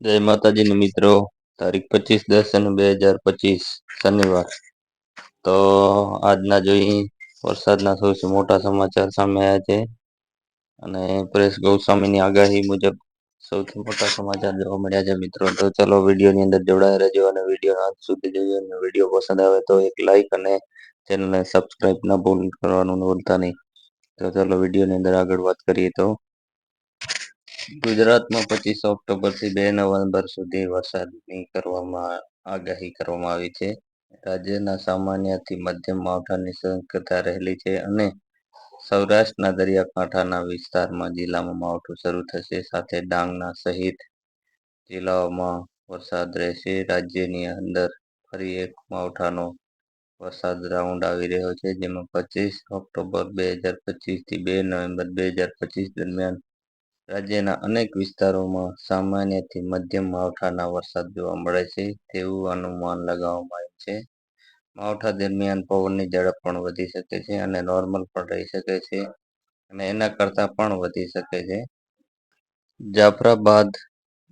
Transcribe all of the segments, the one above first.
જય માતાજીના મિત્રો. તારીખ પચીસ દસ અને બે હજાર પચીસ શનિવાર. તો આજના જોઈ વરસાદના સૌથી મોટા સમાચાર સામે આવ્યા છે. અને પ્રેસ ગૌસ્વામીની આગાહી મુજબ સૌથી મોટા સમાચાર જોવા મળ્યા છે મિત્રો. તો ચલો વિડીયોની અંદર જોડાયા રહેજો અને વીડિયો અંત સુધી જોઈએ અને વીડિયો પસંદ આવે તો એક લાઈક અને ચેનલને સબસ્ક્રાઈબ ના ભૂલ કરવાનું ભૂલતા નહીં. તો ચાલો વિડીયોની અંદર આગળ વાત કરીએ તો ગુજરાતમાં પચીસ ઓક્ટોબરથી બે નવેમ્બર સુધી વરસાદની કરવામાં આગાહી કરવામાં આવી છે. રાજ્યના સામાન્યથી મધ્યમ માવઠાની શક્યતા રહેલી છે અને સૌરાષ્ટ્રના દરિયાકાંઠાના વિસ્તારમાં જિલ્લામાં માવઠું શરૂ થશે. સાથે ડાંગના સહિત જિલ્લાઓમાં વરસાદ રહેશે. રાજ્યની અંદર ફરી એક માવઠાનો વરસાદ રાઉન્ડ આવી રહ્યો છે, જેમાં પચીસ ઓક્ટોબર બે હજાર પચીસથી બે નવેમ્બર બે હજાર પચીસ દરમિયાન રાજ્યના અનેક વિસ્તારોમાં સામાન્યથી મધ્યમ માવઠાના વરસાદ જોવા મળે છે તેવું અનુમાન લગાવવામાં આવ્યું છે. માવઠા દરમિયાન પવનની ઝડપ પણ વધી શકે છે અને નોર્મલ પણ રહી શકે છે અને એના કરતાં પણ વધી શકે છે. જાફરાબાદ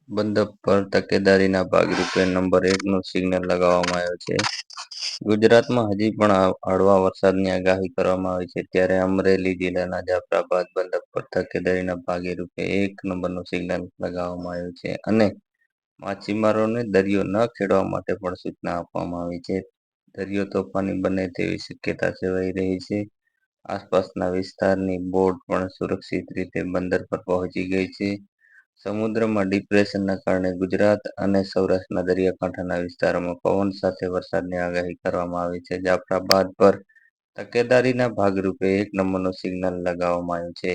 બંદર પર તકેદારીના ભાગરૂપે નંબર એકનું સિગ્નલ લગાવવામાં આવ્યું છે. ગુજરાતમાં હજી પણ હળવા વરસાદની આગાહી કરવામાં આવી છે. ત્યારે અમરેલી જિલ્લાના જાફરાબાદ બંદર પર તકેદારીના ભાગરૂપે એક નંબરનું સિગ્નલ લગાવવામાં આવ્યું છે અને માછીમારોને દરિયો ન ખેડવા માટે પણ સૂચના આપવામાં આવી છે. દરિયો તોફાની બને તેવી શક્યતા સેવાઈ રહી છે. આસપાસના વિસ્તારની બોટ પણ સુરક્ષિત રીતે બંદર પર પહોંચી ગઈ છે. સમુદ્રમાં ડિપ્રેશનના કારણે ગુજરાત અને સૌરાષ્ટ્રના દરિયાકાંઠાના વિસ્તારોમાં પવન સાથે વરસાદની આગાહી કરવામાં આવી છે. જાફરાબાદ પર તકેદારીના ભાગરૂપે એક નંબરનું સિગ્નલ લગાવવામાં આવ્યું છે.